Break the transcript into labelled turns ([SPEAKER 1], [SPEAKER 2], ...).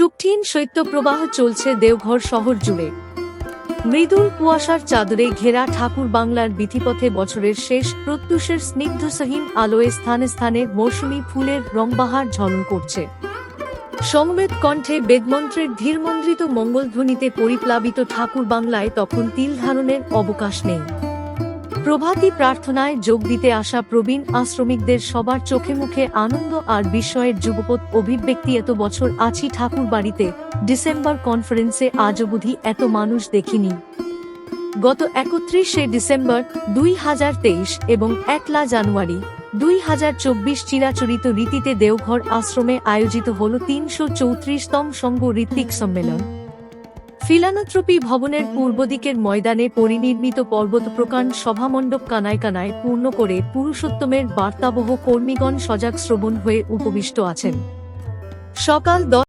[SPEAKER 1] শুকঠিন শৈত্যপ্রবাহ চলছে দেওঘর শহর জুড়ে। মৃদুল কুয়াশার চাদরে ঘেরা ঠাকুর বাংলার বিধিপথে বছরের শেষ প্রত্যুষের স্নিগ্ধসহীন আলোয় স্থানে স্থানে মৌসুমী ফুলের রংবাহার ঝলন করছে। সমবেত কণ্ঠে বেদমন্ত্রের ধীরমন্দ্রিত মঙ্গলধ্বনিতে পরিপ্লাবিত ঠাকুর বাংলায় তখন তিল ধারণের অবকাশ নেই। প্রভাতী প্রার্থনায় যোগ দিতে আসা প্রবীণ আশ্রমিকদের সবার চোখে মুখে আনন্দ আর বিস্ময়ের যুগপৎ অভিব্যক্তি এত বছর আছি ঠাকুর বাড়িতে, ডিসেম্বর কনফারেন্সে আজ অবধি এত মানুষ দেখিনি। গত একত্রিশে ডিসেম্বর দুই হাজার তেইশ এবং একলা জানুয়ারি দুই হাজার চব্বিশ চিরাচরিত রীতিতে দেওঘর আশ্রমে আয়োজিত হল তিনশো চৌত্রিশতম সংঘ ঋত্বিক সম্মেলন। ফিলানোথ্রপি ভবনের পূর্ব দিকের ময়দানে পরিনির্মিত পর্বত প্রকাণ্ড সভামণ্ডপ কানায় কানায় পূর্ণ করে পুরুষোত্তমের বার্তাবহ কর্মীগণ সজাগ শ্রবণ হয়ে উপবিষ্ট আছেন। সকাল দশ